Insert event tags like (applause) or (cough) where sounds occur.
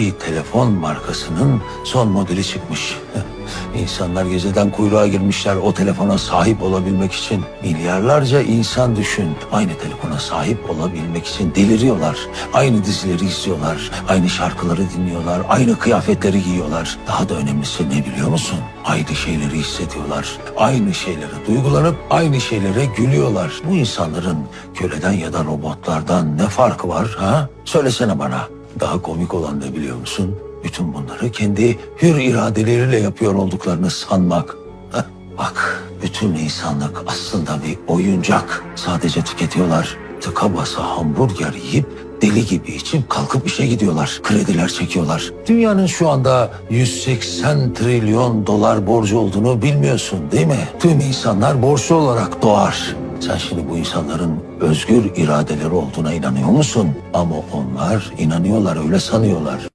bir telefon markasının son modeli çıkmış. (laughs) İnsanlar geceden kuyruğa girmişler o telefona sahip olabilmek için. Milyarlarca insan düşün. Aynı telefona sahip olabilmek için deliriyorlar. Aynı dizileri izliyorlar. Aynı şarkıları dinliyorlar. Aynı kıyafetleri giyiyorlar. Daha da önemlisi ne biliyor musun? Aynı şeyleri hissediyorlar. Aynı şeylere duygulanıp aynı şeylere gülüyorlar. Bu insanların köleden ya da robotlardan ne farkı var ha? Söylesene bana. Daha komik olan ne biliyor musun? Bütün bunları kendi hür iradeleriyle yapıyor olduklarını sanmak. Heh, bak bütün insanlık aslında bir oyuncak. Sadece tüketiyorlar. Tıka basa hamburger yiyip deli gibi içip kalkıp işe gidiyorlar. Krediler çekiyorlar. Dünyanın şu anda 180 trilyon dolar borcu olduğunu bilmiyorsun değil mi? Tüm insanlar borçlu olarak doğar. Sen şimdi bu insanların özgür iradeleri olduğuna inanıyor musun? Ama onlar inanıyorlar, öyle sanıyorlar.